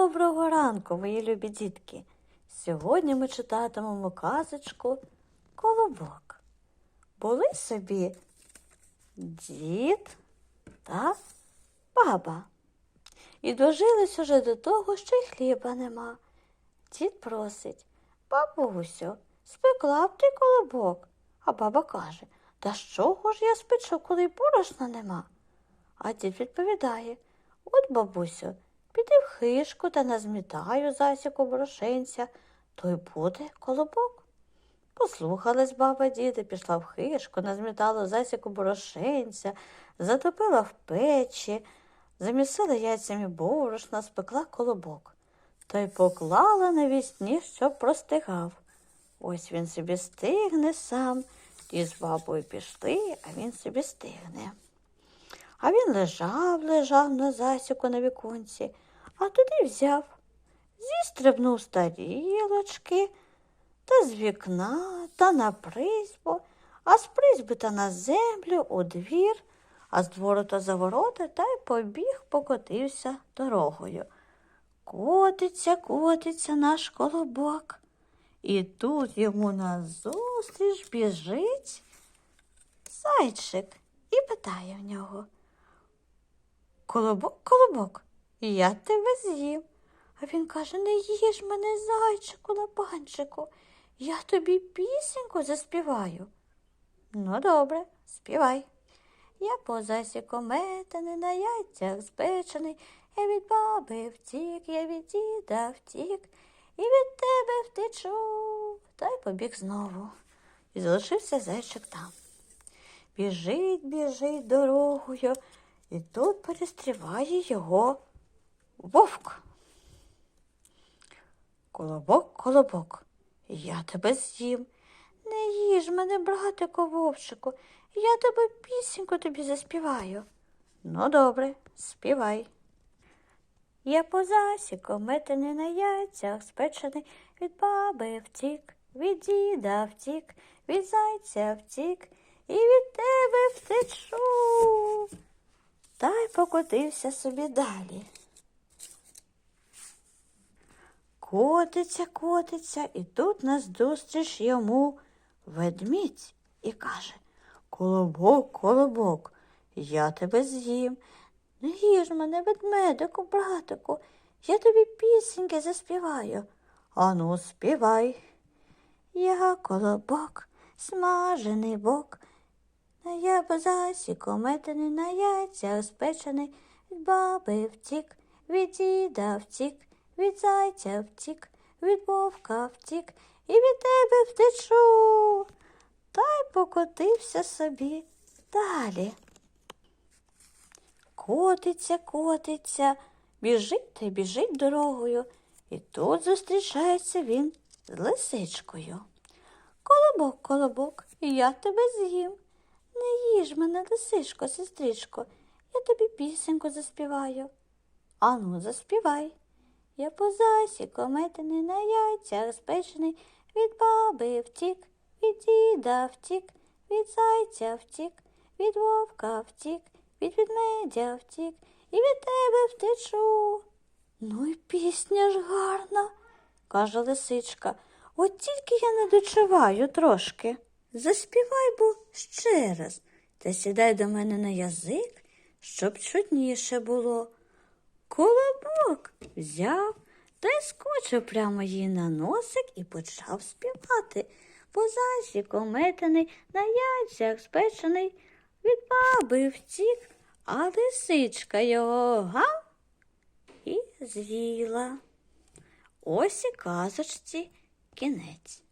Доброго ранку, мої любі дітки. Сьогодні ми читатимемо казочку Колобок. Були собі дід та баба. І дожились уже до того, що й хліба нема. Дід просить, бабусю, спекла б ти колобок. А баба каже, та з чого ж я спечу, коли й борошна нема? А дід відповідає, от, бабусю, піди в хишку та назмітаю засіку борошенця, то й буде колобок. Послухалась баба діда, пішла в хишку, назмітала засіку борошенця, затопила в печі, замісила яйцями борошна, спекла колобок та й поклала на вісні, щоб простигав. Ось він собі стигне сам, ті з бабою пішли, а він собі стигне. А він лежав, лежав на засіку на віконці, а туди взяв, зістрибнув з тарілочки та з вікна та на призьбу, а з призьби та на землю у двір, а з двору та за ворота та й побіг, покотився дорогою. Котиться, котиться наш колобок. І тут йому назустріч біжить зайчик і питає в нього. Колобок, колобок, я тебе з'їм. А він каже, не їж мене, зайчику, лапанчику, я тобі пісеньку заспіваю. Ну, добре, співай. Я по засіку метаний, на яйцях спечений, я від баби втік, я від діда втік, і від тебе втечу, та й побіг знову. І залишився зайчик там. Біжить, біжить дорогою, і тут перестріває його вовк. Колобок, колобок, я тебе з'їм. Не їж мене, братику вовчику, я тебе пісеньку тобі заспіваю. Ну, добре, співай. Я по засіку метений на яйцях спечений, від баби втік, від діда втік, від зайця втік, і від тебе втечу. Покотився собі далі. Котиться, котиться, і тут назустріч йому ведмідь і каже Колобок, колобок, я тебе з'їм. Не їж мене, ведмедику, братику, я тобі пісеньки заспіваю. Ану, співай. Я колобок, смажений бок, на я по засіку метений, на яйцях спечений, від баби втік, від діда втік, від зайця втік, від вовка втік, і від тебе втечу. Та й покотився собі далі. Котиться, котиться, біжить та біжить дорогою, і тут зустрічається він з лисичкою. Колобок, колобок, я тебе з'їм. Не їж мене, лисичко, сестричко, я тобі пісеньку заспіваю. Ану, заспівай. Я по засіку метений на яйцях спечений, від баби втік, від діда втік, від зайця втік, від вовка втік, від ведмедя втік, і від тебе втечу. Ну й пісня ж гарна, каже лисичка. От тільки я не дочуваю трошки. Заспівай бо ще раз та сідай до мене на язик, щоб чутніше було. Колобок взяв та й скочив прямо їй на носик і почав співати. По засіку метений, на яйцях спечений, від баби втік, а лисичка його гав і з'їла. Ось і казочці кінець.